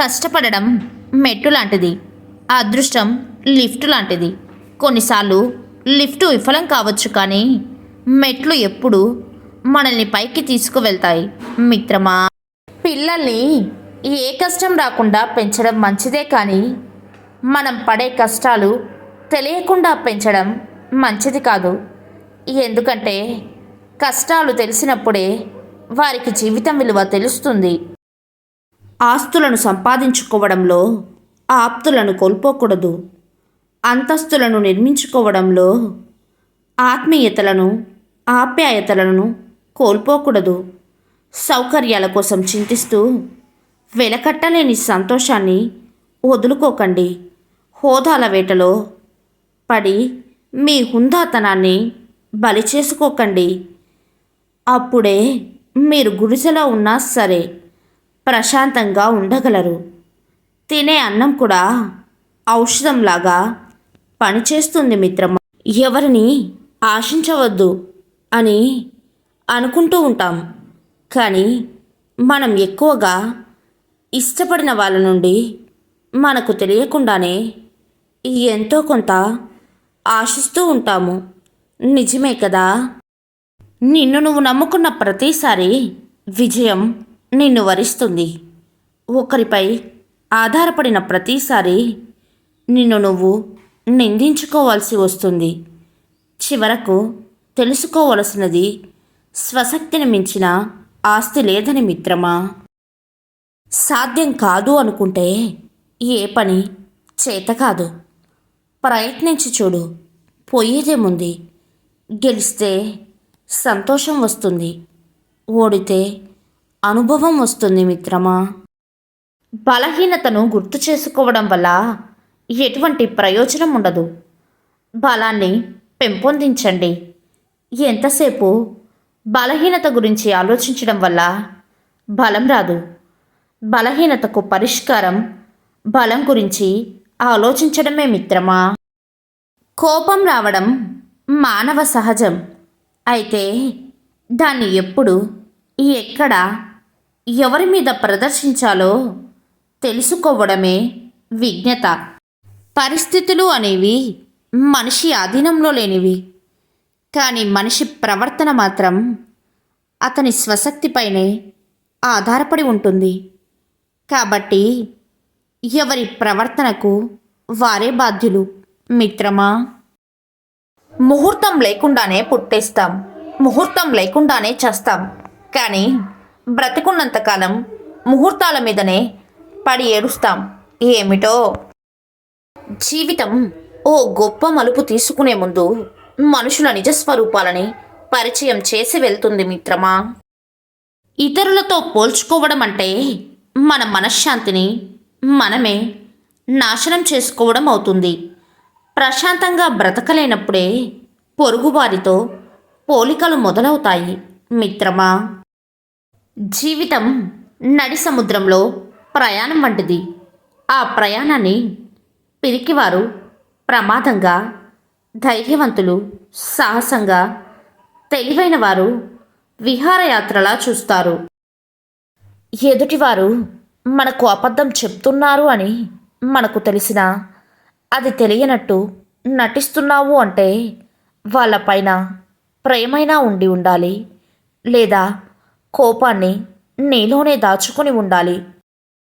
కష్టపడడం మెట్టు లాంటిది అదృష్టం లిఫ్ట్ లాంటిది. కొన్నిసార్లు లిఫ్ట్ విఫలం కావచ్చు కానీ మెట్లు ఎప్పుడు మనల్ని పైకి తీసుకువెళ్తాయి. మిత్రమా పిల్లల్ని ఏ కష్టం రాకుండా పెంచడం మంచిదే కానీ మనం పడే కష్టాలు తెలియకుండా పెంచడం మంచిది కాదు. ఎందుకంటే కష్టాలు తెలిసినప్పుడే వారికి జీవితం విలువ తెలుస్తుంది. ఆస్తులను సంపాదించుకోవడంలో ఆప్తులను కోల్పోకూడదు. అంతస్తులను నిర్మించుకోవడంలో ఆత్మీయతలను ఆప్యాయతలను కోల్పోకూడదు. సౌకర్యాల కోసం చింతిస్తూ వెలకట్టలేని సంతోషాన్ని వదులుకోకండి. హోదాల వేటలో పడి మీ హుందాతనాన్ని బలి చేసుకోకండి అప్పుడే మీరు గుడిసెలో ఉన్నా సరే ప్రశాంతంగా ఉండగలరు. తినే అన్నం కూడా ఔషధంలాగా పనిచేస్తుంది మిత్రమా. ఎవరిని ఆశించవద్దు అని అనుకుంటూ ఉంటాం. కానీ మనం ఎక్కువగా ఇష్టపడిన వాళ్ళ నుండి మనకు తెలియకుండానే ఎంతో కొంత ఆశిస్తూ ఉంటాము. నిజమే కదా? నిన్ను నువ్వు నమ్ముకున్న ప్రతిసారి విజయం నిన్ను వరిస్తుంది. ఒకరిపై ఆధారపడిన ప్రతిసారి నిన్ను నువ్వు నిందించుకోవాల్సి వస్తుంది. చివరకు తెలుసుకోవలసినది స్వశక్తిని మించిన ఆస్తి లేదని మిత్రమా? సాధ్యం కాదు అనుకుంటే ఏ పని చేత కాదు. ప్రయత్నించి చూడు. పోయేదేముంది గెలిస్తే సంతోషం వస్తుంది. ఓడితే అనుభవం వస్తుంది మిత్రమా? బలహీనతను గుర్తు చేసుకోవడం వల్ల ఎటువంటి ప్రయోజనం ఉండదు. బలాన్ని పెంపొందించండి. ఎంతసేపు బలహీనత గురించి ఆలోచించడం వల్ల బలం రాదు. బలహీనతకు పరిష్కారం బలం గురించి ఆలోచించడమే మిత్రమా? కోపం రావడం మానవ సహజం. అయితే దాన్ని ఎప్పుడు ఎక్కడ ఎవరి మీద ప్రదర్శించాలో తెలుసుకోవడమే విజ్ఞత. పరిస్థితులు అనేవి మనిషి అధీనంలో లేనివి. కానీ మనిషి ప్రవర్తన మాత్రం అతని స్వశక్తిపైనే ఆధారపడి ఉంటుంది. కాబట్టి ఎవరి ప్రవర్తనకు వారే బాధ్యులు? మిత్రమా? ముహూర్తం లేకుండానే పుట్టేస్తాం. ముహూర్తం లేకుండానే చేస్తాం. కానీ బ్రతికున్నంతకాలం ముహూర్తాల మీదనే పడి ఏడుస్తాం. ఏమిటో? జీవితం ఓ గొప్ప మలుపు తీసుకునే ముందు మనుషుల నిజస్వరూపాలని పరిచయం చేసి వెళ్తుంది మిత్రమా? ఇతరులతో పోల్చుకోవడం అంటే మన మనశ్శాంతిని మనమే నాశనం చేసుకోవడం అవుతుంది. ప్రశాంతంగా బ్రతకలేనప్పుడే పొరుగువారితో పోలికలు మొదలవుతాయి మిత్రమా? జీవితం నడి సముద్రంలో ప్రయాణం వంటిది. ఆ ప్రయాణాన్ని పిరికివారు ప్రమాదంగా ధైర్యవంతులు సాహసంగా తెలివైన వారు విహారయాత్రలా చూస్తారు. ఎదుటివారు మనకు అబద్ధం చెప్తున్నారు అని మనకు తెలిసినా అది తెలియనట్టు నటిస్తున్నావు అంటే వాళ్ళపైన ప్రేమైనా ఉండి ఉండాలి లేదా కోపాన్ని నీలోనే దాచుకుని ఉండాలి.